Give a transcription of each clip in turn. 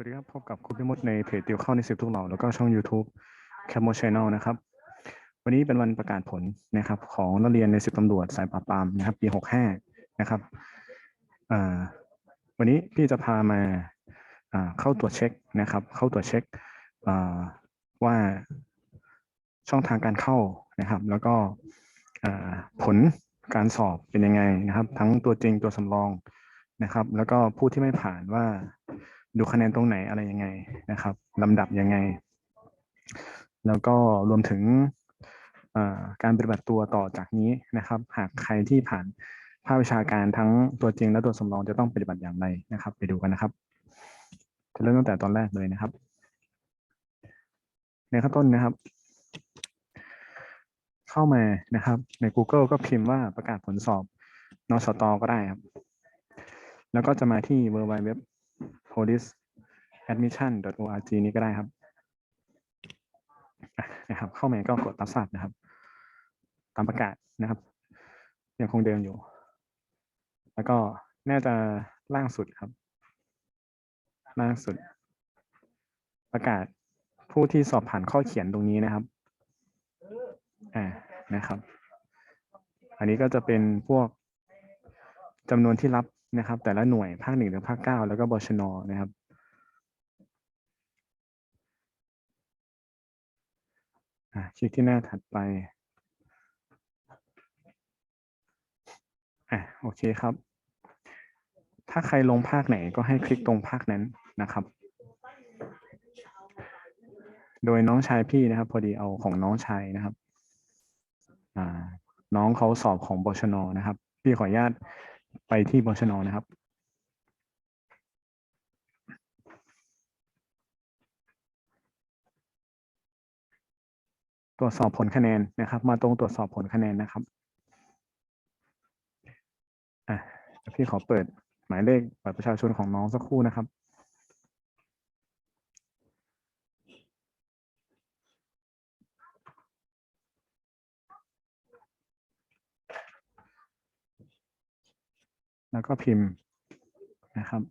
สวัสดีครับ พบกับคุณพิมดในเพจติวเข้าในสิบทุกเหล่าแล้วก็ช่อง YouTube c a m o Channel นะครับ วันนี้เป็นวันประกาศผลนะครับของนักเรียนในสิบตำรวจสายปราบปรามนะครับปีหกห้านะครับวันนี้พี่จะพามาเข้าตรวจเช็คนะครับ เข้าตรวจเช็คว่าช่องทางการเข้านะครับ แล้วก็ผลการสอบเป็นยังไงนะครับ ทั้งตัวจริงตัวสำรองนะครับ แล้วก็ผู้ที่ไม่ผ่านว่า ดูคะแนนตรงไหนอะไรยังไงนะครับลำดับยังไง แล้วก็รวมถึงการปฏิบัติตัวต่อจากนี้นะครับ หากใครที่ผ่านภาควิชาการทั้งตัวจริงและตัวสำรองจะต้องปฏิบัติอย่างไรนะครับ ไปดูกันนะครับ จะเริ่มตั้งแต่ตอนแรกเลยนะครับ ในขั้นต้นนะครับ เข้ามานะครับ ใน Google ก็พิมพ์ว่าประกาศผลสอบนสตก็ได้ครับ แล้วก็จะมาที่ w w w policeadmission.org นี้ก็ได้ครับนะครับเข้ามาก็กดรับทราบนะครับ ตามประกาศนะครับยังคงเดิมอยู่ แล้วก็น่าจะล่างสุดครับ ล่างสุด ประกาศผู้ที่สอบผ่านข้อเขียนตรงนี้นะครับอ่านะครับ อันนี้ก็จะเป็นพวกจำนวนที่รับ นะครับ แต่ละหน่วยภาคหนึ่งถึงภาคเก้าแล้วก็บชนนะครับคลิกที่หน้าถัดไปอะโอเคครับ ถ้าใครลงภาคไหนก็ให้คลิกตรงภาคนั้นนะครับ โดยน้องชายพี่นะครับ พอดีเอาของน้องชายนะครับ อ่า น้องเขาสอบของบชนนะครับ พี่ขออนุญาต ไปที่บชนนะครับ ตรวจสอบผลคะแนนนะครับ มาตรงตรวจสอบผลคะแนนนะครับอะพี่ขอเปิดหมายเลขบัตรประชาชนของน้องสักครู่นะครับ แล้วก็พิมพ์นะครับ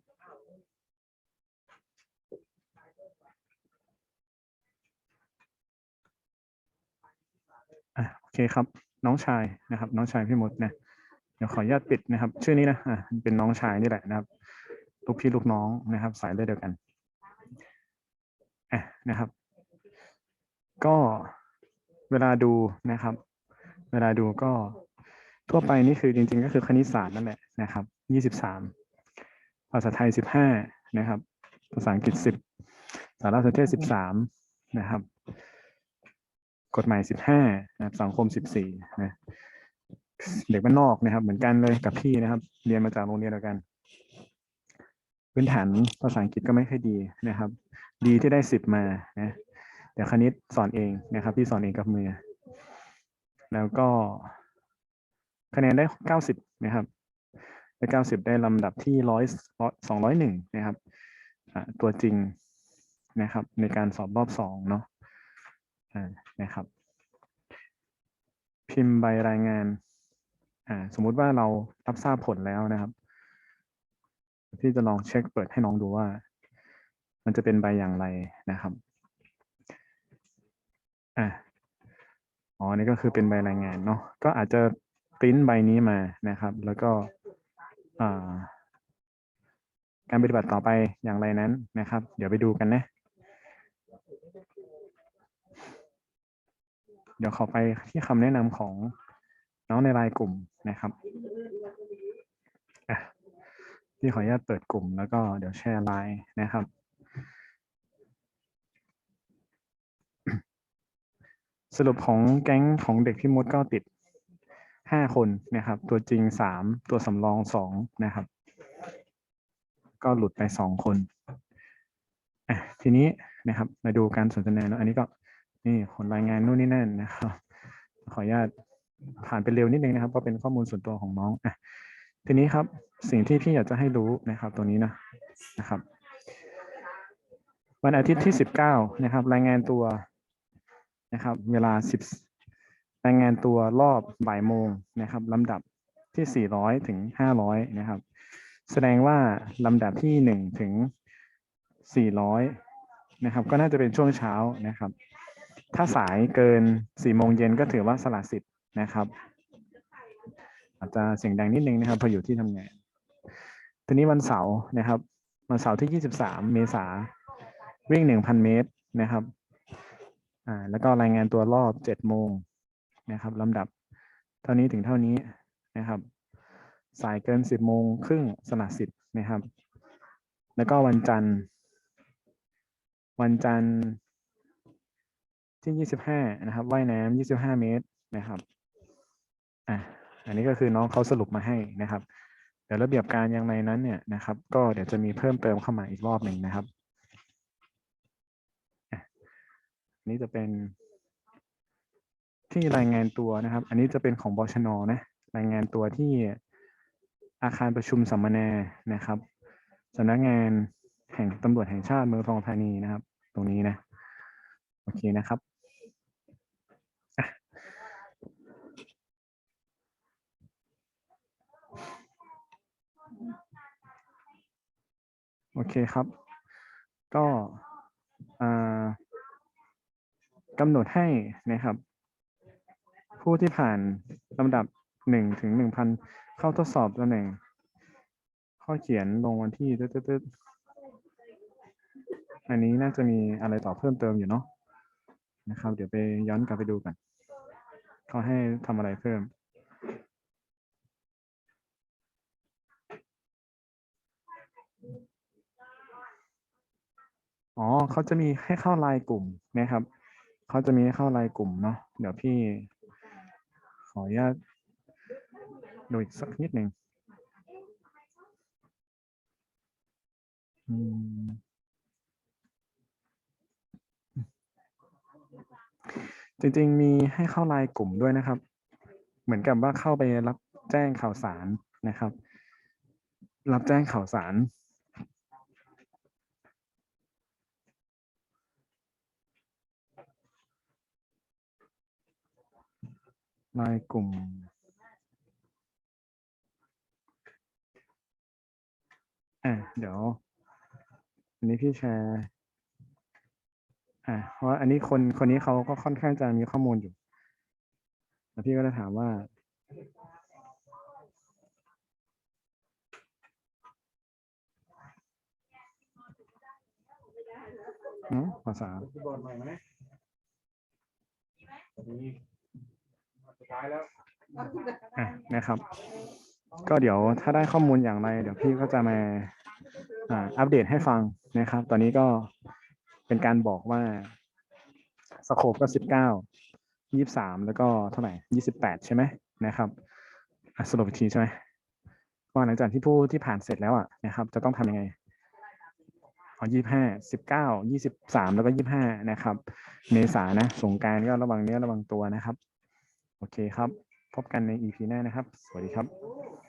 อะโอเคครับ น้องชายนะครับ น้องชายพี่มดนะเดี๋ยวขออนุญาตปิดนะครับ ชื่อนี้นะอะเป็นน้องชายนี่แหละนะครับลูกพี่ลูกน้องนะครับ สายเลือดเดียวกันอะนะครับ ก็เวลาดูนะครับ เวลาดูก็ ทั่วไปนี่คือจริง ๆ ก็คือคณิตศาสตร์นั่นแหละนะครับยี่สิบสามภาษาไทยสิบห้านะครับ ภาษาอังกฤษสิบสารสนเทศสิบสามนะครับ กฎหมายสิบห้านะครับสังคมสิบสี่นะเด็กบ้านนอกนะครับ เหมือนกันเลยกับพี่นะครับ เรียนมาจากโรงเรียนเดียวกัน พื้นฐานภาษาอังกฤษก็ไม่ค่อยดีนะครับ ดีที่ได้สิบมานะแต่คณิตสอนเองนะครับ พี่สอนเองกับมือ แล้วก็ คะแนนได้เก้าสิบนะครับ ได้เก้าสิบได้ลำดับที่ร้อยสองร้อยหนึ่งนะครับตัวจริงนะครับ ในการสอบรอบสองเนาะนะครับ พิมพ์ใบรายงานอ่าสมมุติว่าเรารับทราบผลแล้วนะครับ ที่จะลองเช็คเปิดให้น้องดูว่า มันจะเป็นใบอย่างไรนะครับอ่าอ๋อนี่ก็คือเป็นใบรายงานเนาะก็อาจจะ ปริ้นใบนี้มานะครับ แล้วก็การปฏิบัติต่อไปอย่างไรนั้นนะครับ เดี๋ยวไปดูกันนะ เดี๋ยวขอไปที่คำแนะนำของน้องในรายกลุ่มนะครับอะพี่ขออนุญาตเปิดกลุ่มแล้วก็เดี๋ยวแชร์ไลน์นะครับสรุปของแก๊งของเด็กพี่มดก็ติด ห้าคนนะครับ ตัวจริงสามตัวสำรองสองนะครับ ก็หลุดไปสองคนอะทีนี้นะครับ มาดูการสนทนาเนอะอันนี้ก็นี่ผลรายงานนู่นนี่นั่นนะครับ ขออนุญาตผ่านไปเร็วนิดนึงนะครับเพราะเป็นข้อมูลส่วนตัวของน้องอะทีนี้ครับสิ่งที่พี่อยากจะให้รู้นะครับตรงนี้นะนะครับ วันอาทิตย์ที่สิบเก้านะครับ รายงานตัวนะครับ เวลาสิบ รายงานตัวรอบบ่ายโมงนะครับลำดับที่สี่ร้อยถึงห้าร้อยนะครับ แสดงว่าลำดับที่หนึ่งถึง 400 นะครับ ก็น่าจะเป็นช่วงเช้านะครับ ถ้าสายเกิน 4 โมงเย็นก็ถือว่าสละสิทธิ์นะครับ อาจจะเสียงดังนิดนึงนะครับพออยู่ที่ทำงาน ทีนี้วันเสาร์นะครับวันเสาร์ที่ 23 เมษาวิ่ง 1,000 เมตรนะครับ อ่า แล้วก็รายงานตัวรอบ 7 โมง นะครับลำดับเท่านี้ถึงเท่านี้นะครับ สายเกิน10โมงครึ่งสละสิทธิ์นะครับ แล้วก็วันจันทร์ วันจันทร์ที่25นะครับว่ายน้ำ25เมตรนะครับอะอันนี้ก็คือน้องเขาสรุปมาให้นะครับ เดี๋ยวระเบียบการอย่างไรนั้นเนี่ยนะครับ ก็เดี๋ยวจะมีเพิ่มเติมเข้ามาอีกรอบหนึ่งนะครับนนี้จะเป็น ที่รายงานตัวนะครับ อันนี้จะเป็นของบชนนะ รายงานตัวที่อาคารประชุมสัมมนานะครับสำนักงานแห่งตำรวจแห่งชาติเมืองทองธานีนะครับ ตรงนี้นะ โอเคนะครับโอเคครับ ก็กำหนดให้นะครับ ผู้ที่ผ่านลำดับหนึ่งถึงหนึ่งพันเข้าทดสอบตำแหน่ง ข้อเขียนลงวันที่ตึ๊ดตึ๊ดตึ๊ดอันนี้น่าจะมีอะไรต่อเพิ่มเติมอยู่เนาะนะครับ เดี๋ยวไปย้อนกลับไปดูกันเขาให้ทำอะไรเพิ่มอ๋อเขาจะมีให้เข้าไลน์กลุ่มนะครับ เขาจะมีให้เข้าไลน์กลุ่มเนาะ เดี๋ยวพี่ ออนุญาตดูอีกสักนิดหนึ่งจริงๆ มีให้เข้าไลน์กลุ่มด้วยนะครับ เหมือนกับว่าเข้าไปรับแจ้งข่าวสารนะครับ รับแจ้งข่าวสาร ไลน์กลุ่ม อะเดี๋ยว อันนี้พี่แชร์อะเพราะว่าอันนี้คนคนนี้เขาก็ค่อนข้างจะมีข้อมูลอยู่แล้วพี่ก็จะถามว่าอืมภาษา ท้ายแล้วอะนะครับ ก็เดี๋ยวถ้าได้ข้อมูลอย่างไร เดี๋ยวพี่ก็จะมาอ่าอัปเดตให้ฟังนะครับ ตอนนี้ก็เป็นการบอกว่าสโคปก็สิบเก้ายี่สามแล้วก็เท่าไหร่ยี่สิบแปดใช่ไหมนะครับอะสรุปอีกทีใช่ไหมว่าหลังจากที่ผู้ที่ผ่านเสร็จแล้วอะนะครับ จะต้องทำยังไงอ๋อยี่ห้าสิบเก้ายี่สิบสามแล้วก็ยี่ห้านะครับ เมษานะสงกรารก็ระวังเนื้อระวังตัวนะครับ โอเคครับ พบกันใน EP หน้านะครับ สวัสดีครับ